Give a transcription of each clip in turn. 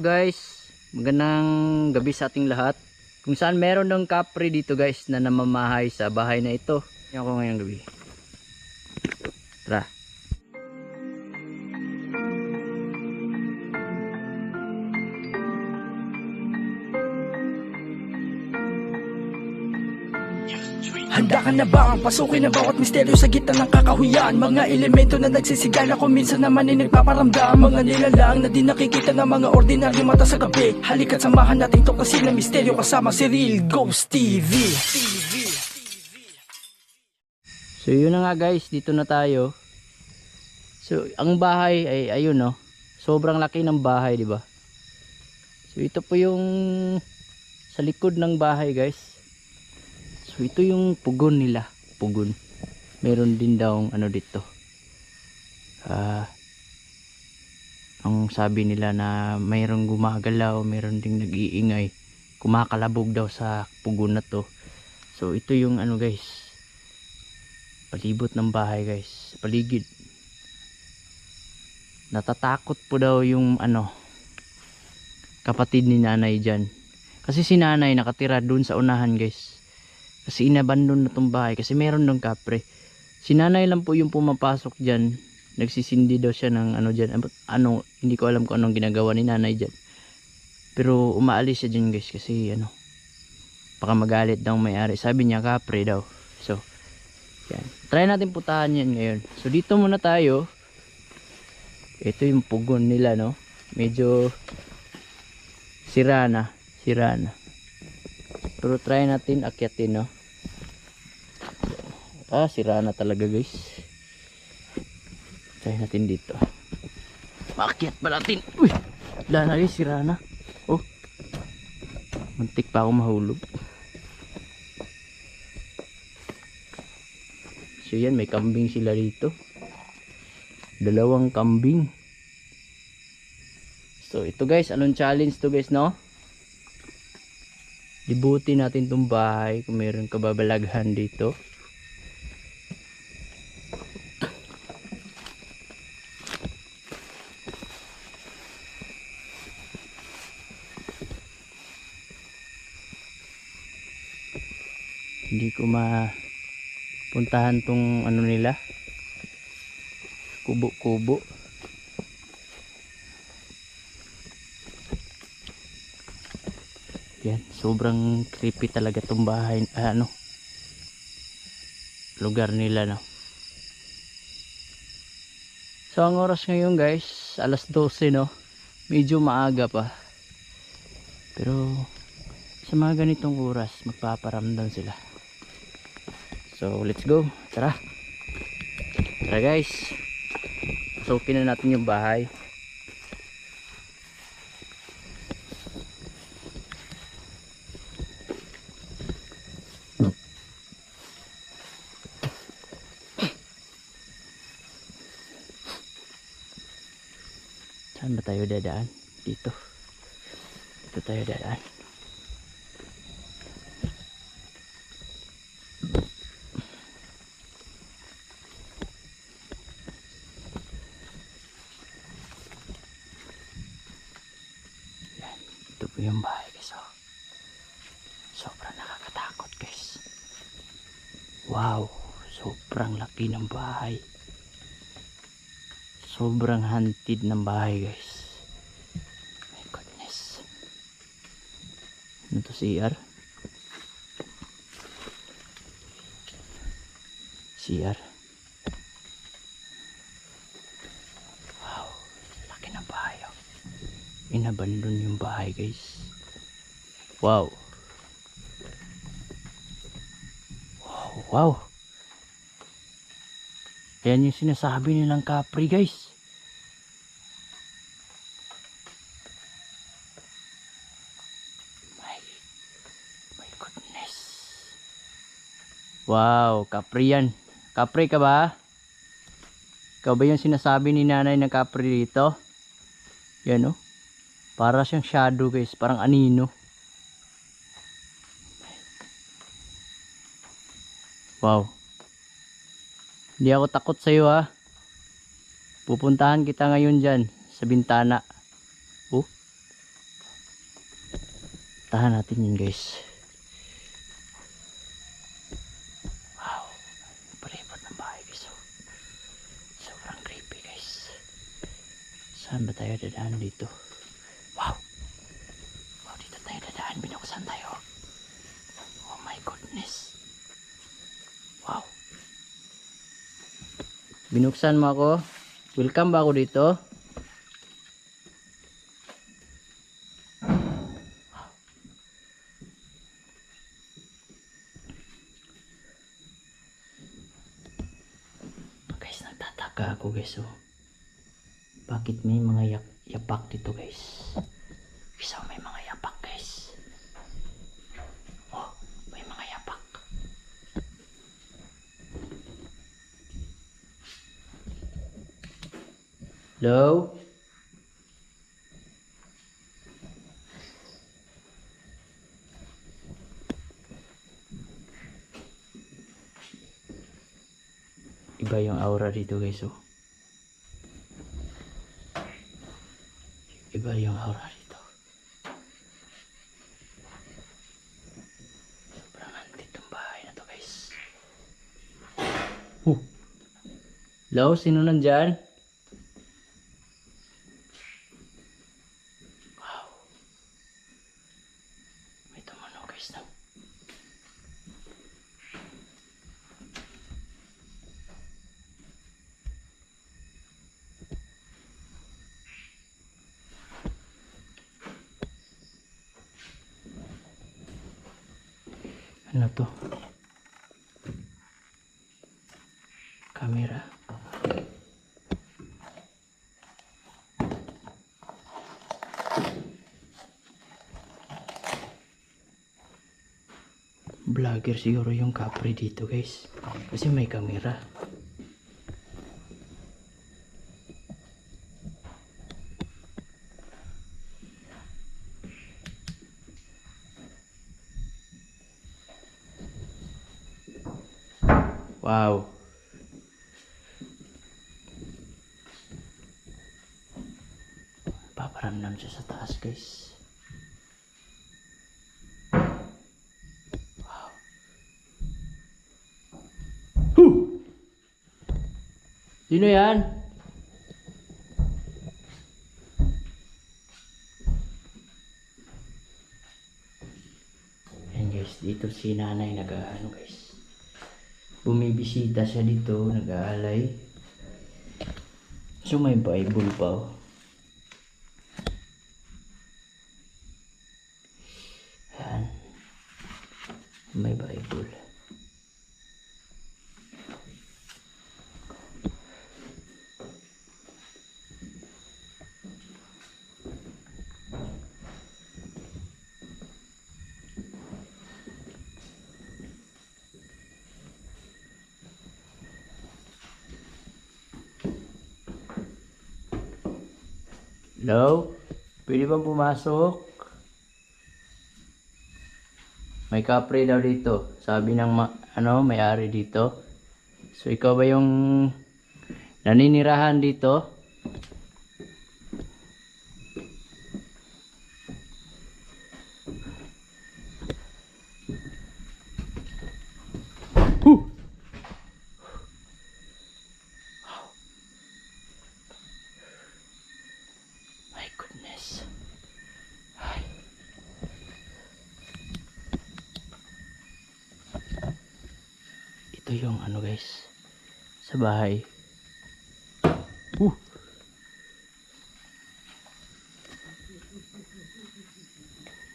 guys, magandang gabi sa ating lahat. Kung saan meron ng kapre dito guys na namamahay sa bahay na ito. Yan ako ngayong gabi. Tara. Handa ka na ba ang pasukin ang bawat misteryo sa gitna ng kakahuyan Mga elemento na nagsisigala kung minsan naman ay nagpaparamdam Mga nilalang na di nakikita ng mga ordinaryo mata sa gabi Halika't samahan natin tuklasin ang misteryo kasama si Real Ghost TV So yun na nga guys, dito na tayo. So ang bahay ay ayun no. Sobrang laki ng bahay, di ba? So ito po yung sa likod ng bahay, guys. Ito yung pugon nila, pugon. Meron din daw ano dito. Ah ang sabi nila na mayroong gumagalaw, mayroon ding nag-iingay. Kumakalabog daw sa pugon na to. So ito yung ano guys, palibot ng bahay guys paligid natatakot po daw yung ano kapatid ni nanay dyan kasi si nanay nakatira dun sa unahan guys kasi inabandon na tong bahay kasi meron dong kapre si nanay lang po yung pumapasok dyan nagsisindi daw siya ng ano dyan Ano- hindi ko alam kung anong ginagawa ni nanay dyan pero umaalis siya dyan guys kasi ano baka magalit daw may-ari sabi niya kapre daw so yan. Try natin putahan yan ngayon. So dito muna tayo. Ito yung pugon nila no. Medyo sira na. Sira na. Pero try natin akyatin no. Ah, sira na talaga guys. Try natin dito. Maakyat pa natin. Uy! Wala na guys, sira na. Oh. Muntik pa ako mahulog. So yan, may kambing sila dito. Dalawang kambing. So ito guys, anong challenge to guys no? Libutin natin tong bahay kung meron kababalaghan dito. Hindi ko ma puntahan tong ano nila. Kubo-kubo. Yan sobrang creepy talaga tong bahay ah, ano lugar nila no? So ang oras ngayon guys alas 12 no? Medyo maaga pa. Pero sa mga ganitong oras magpaparamdam sila So let's go. Tara. Tara guys. Pasukin na natin yung bahay. Saan ba tayo dadaan? Dito. Dito tayo dadaan. Po yung bahay guys. Oh. Sobrang nakakatakot guys. Wow. Sobrang laki ng bahay. Sobrang hantid ng bahay guys. My goodness. Ano to CR? CR. Wow. Laki ng bahay oh inabandon yung bahay guys wow. Wow. Yan yung sinasabi nilang kapri guys. My my goodness. Wow kapri yan. Kapri ka ba? Ikaw ba yung sinasabi ni nanay na kapri dito? Yan oh. Para siyang shadow guys, parang anino. Wow. Hindi ako takot sa iyo ha. Pupuntahan kita ngayon diyan sa bintana. Oh. Tahan natin yun guys. Wow. Palibot ng bahay guys. oh. Sobrang creepy guys. Saan ba tayo dadaan dito? Wow. Wow, dito tayo dadaan. Binuksan tayo. Oh my goodness. Wow. Binuksan mo ako. Welcome ba ako dito? Guys, nagtataka ako guys oh. Bakit may mga yak yapak dito guys? Guys, oh, may mga yapak guys. Oh, may mga yapak. Hello? Iba yung aura dito guys oh. Iba yung aura dito. Sobrang antik tong bahay na to guys. Oh. Hello? Sino nandyan? Wow. May tumunog guys na. Ano to? Camera. Vlogger siguro yung kapre dito guys. Kasi may camera. Wow. Paparamdam siya sa taas, guys. Wow. Huh! Sino yan? Yan guys, dito si nanay nag-ano guys bumibisita siya dito, nag-aalay. So may Bible pa oh. Ayan. May Bible. Hello? Pwede bang pumasok? May kapre daw dito. Sabi ng ma- ano, may-ari dito. So ikaw ba yung naninirahan dito? Ito yung ano guys. Sa bahay. Uh.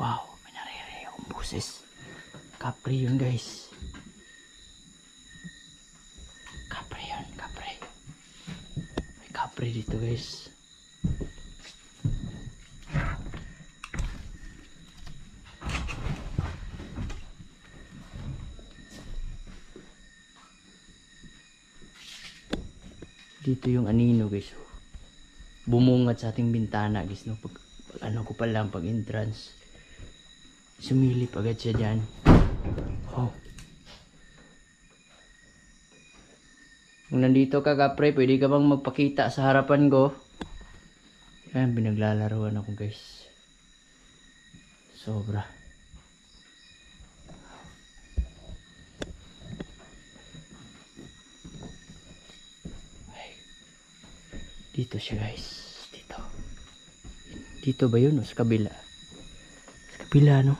Wow, may naririnig akong boses. Capri yun guys. Capri yun, Capri. May Capri dito guys. Dito yung anino guys. Bumungat sa ating bintana guys no? Pag, pag ano ko pa lang pag entrance. Sumilip agad siya dyan. Oh. Kung nandito ka kapre pwede ka bang magpakita sa harapan ko? Yan binaglalaruan ako guys. Sobra Dito siya guys. Dito. Dito ba yun o sa kabila? Sa kabila no?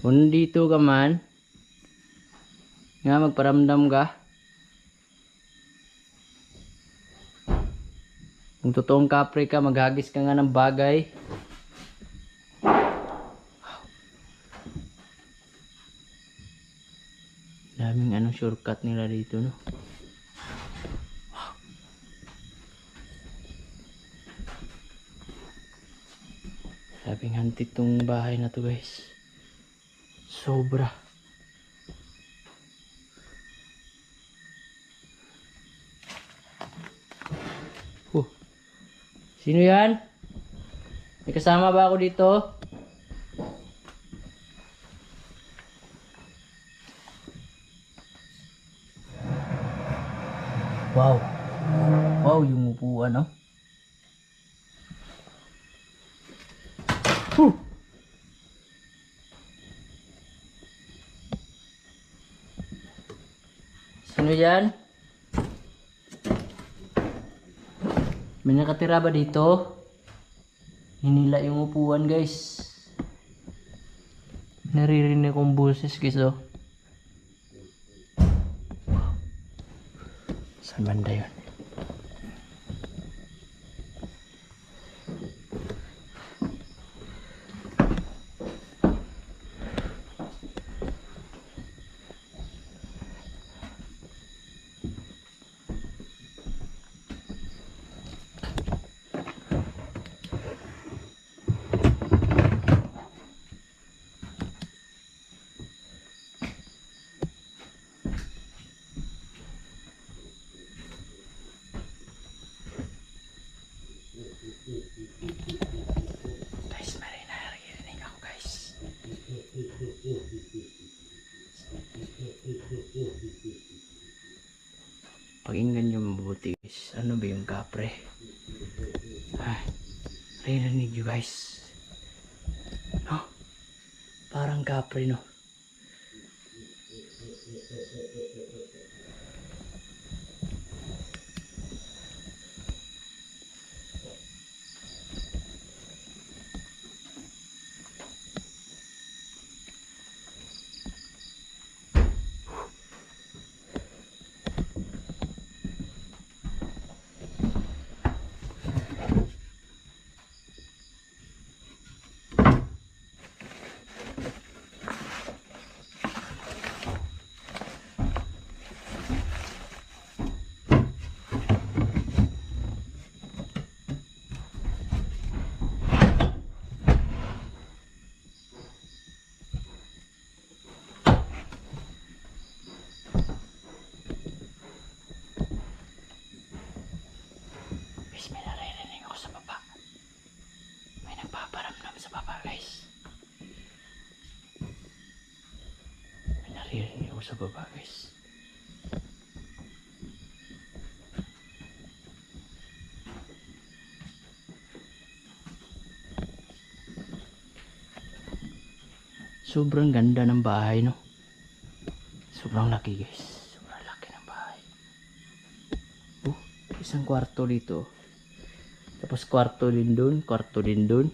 Kung dito ka man, nga magparamdam ka, kung totoong kapre ka, maghagis ka nga ng bagay, daming ano shortcut nila dito no Sabing hantit tong bahay na to guys. Sobra. Huh. Sino yan? May kasama ba ako dito? Wow. Wow, yung upuan, no? Huh. Sino yan? May nakatira ba dito? Hinila yung upuan guys. Naririnig kong boses guys oh. Saan banda yun? Guys, may naririnig ako guys. Pakinggan nyo mabuti guys. Ano ba yung kapre? Ay, narinig nyo guys. No? Parang kapre no? Guys, may naririnig ako sa baba. May nagpaparamdam sa baba, guys. May naririnig sa baba, guys. Sobrang ganda ng bahay, no? Sobrang laki, guys. Sobrang laki ng bahay. Oh, isang kwarto dito. Tapos kwarto din dun, kwarto din. Ang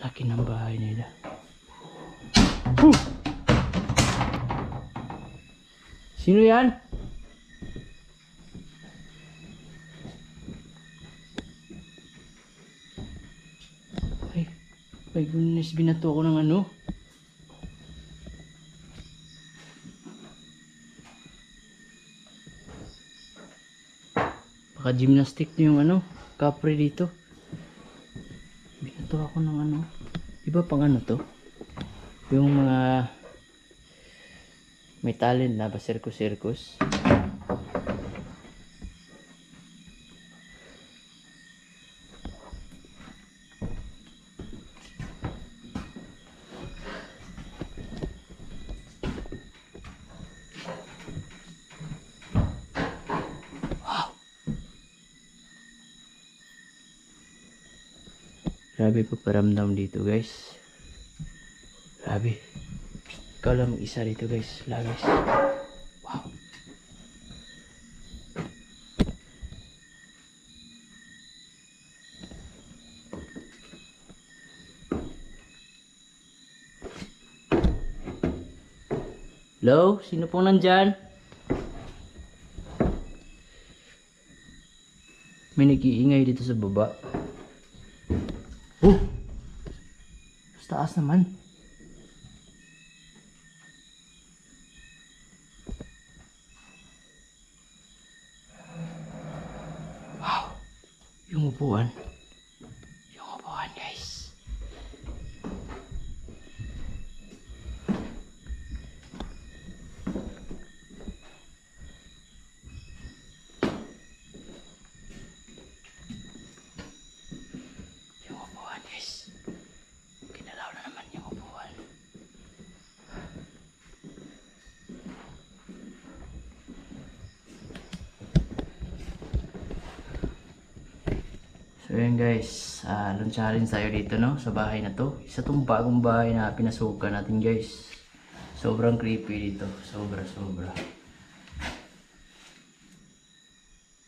Laki ng bahay nila. Huh! Sino yan? Ay, my goodness, binato ako ng ano. Baka gymnastic na yung ano, kapre dito. Binato ako ng ano. Iba pang ano to? Yung mga may talent na ba sirkus-sirkus? Wow! Grabe po paramdam dito guys. Grabe. Ikaw lang isa dito guys. Wala guys. Wow. Hello? Sino pong nandyan? May nag-iingay dito sa baba. Oh! Sa taas naman. Wow! Yung upuan. Yung upuan, guys. Yung upuan, guys. Kinalaw na naman yung upuan. So yun guys, uh, luncharin tayo dito no, sa bahay na to. Isa tong bagong bahay na pinasukan natin guys. Sobrang creepy dito, sobra sobra.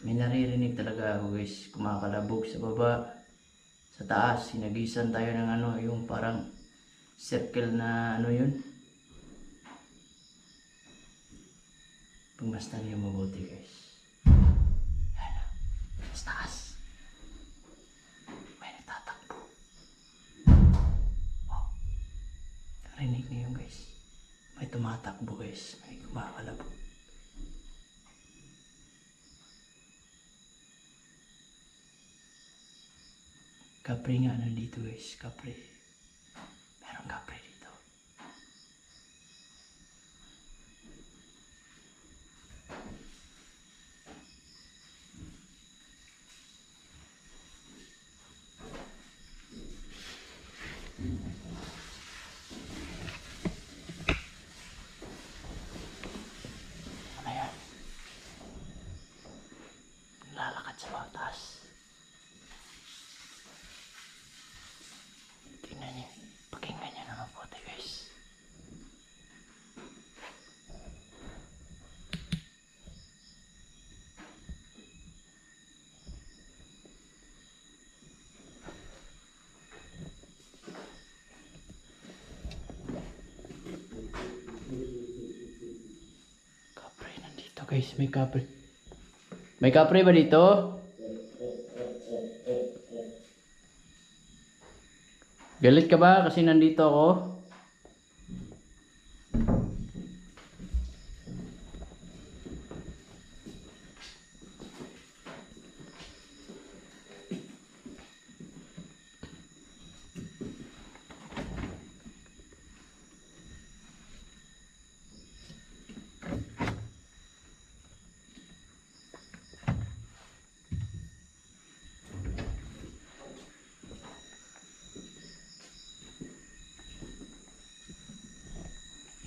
May naririnig talaga ako guys, kumakalabog sa baba. Sa taas, sinagisan tayo ng ano, yung parang circle na ano yun. Pagmastan niyo mabuti guys. Yan sa taas. Narinig niyo guys. May tumatakbo guys. May kumakalabog. Kapre nga nandito guys. Kapre. Meron kapre dito. Ano yan? Lalakad sa batas. Tingnan niyo. Pakinggan niyo na mabuti guys. Kapre nandito guys. May kapre. May kapre ba dito? Galit ka ba kasi nandito ako?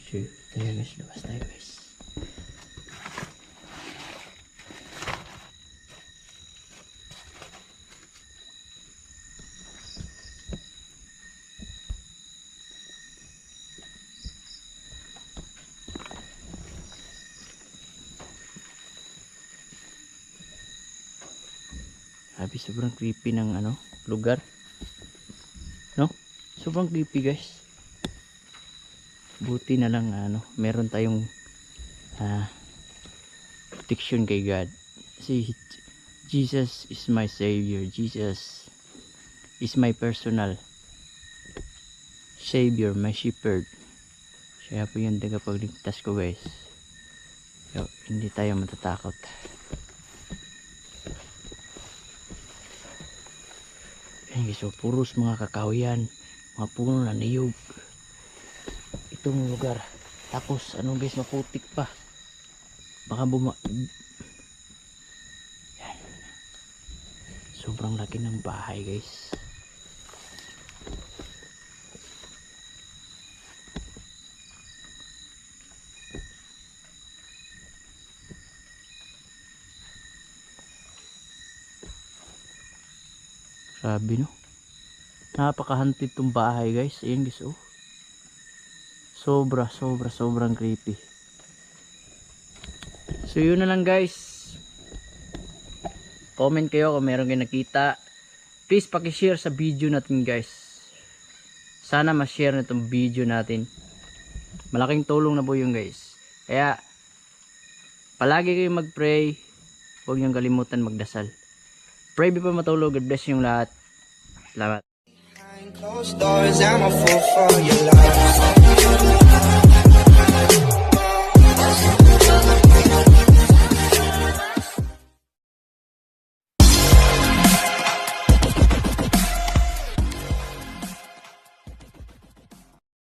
Sure. Tayo guys, labas tayo guys. Sabi sobrang creepy ng ano, lugar. No? Sobrang creepy guys buti na lang ano meron tayong ah, protection kay God. Si Jesus is my savior. Jesus is my personal savior my shepherd. Siya po yung tagapagligtas ko guys. So, hindi tayo matatakot. Guys, so puros mga kakahuyan mga puno na niyog itong lugar. Tapos ano guys maputik pa. Baka buma yan. Sobrang laki ng bahay guys. Grabe no? Napakahantid tong bahay guys. Ayan guys oh. Sobra, sobra, sobrang creepy. So yun na lang guys. Comment kayo kung meron kayo nakita. Please pakishare sa video natin guys. Sana ma-share na video natin. Malaking tulong na po yun guys. Kaya palagi kayong mag-pray. Huwag niyong kalimutan magdasal. Pray before matulog. God bless yung lahat. Salamat. Closed doors, I'm a fool for your Thank you.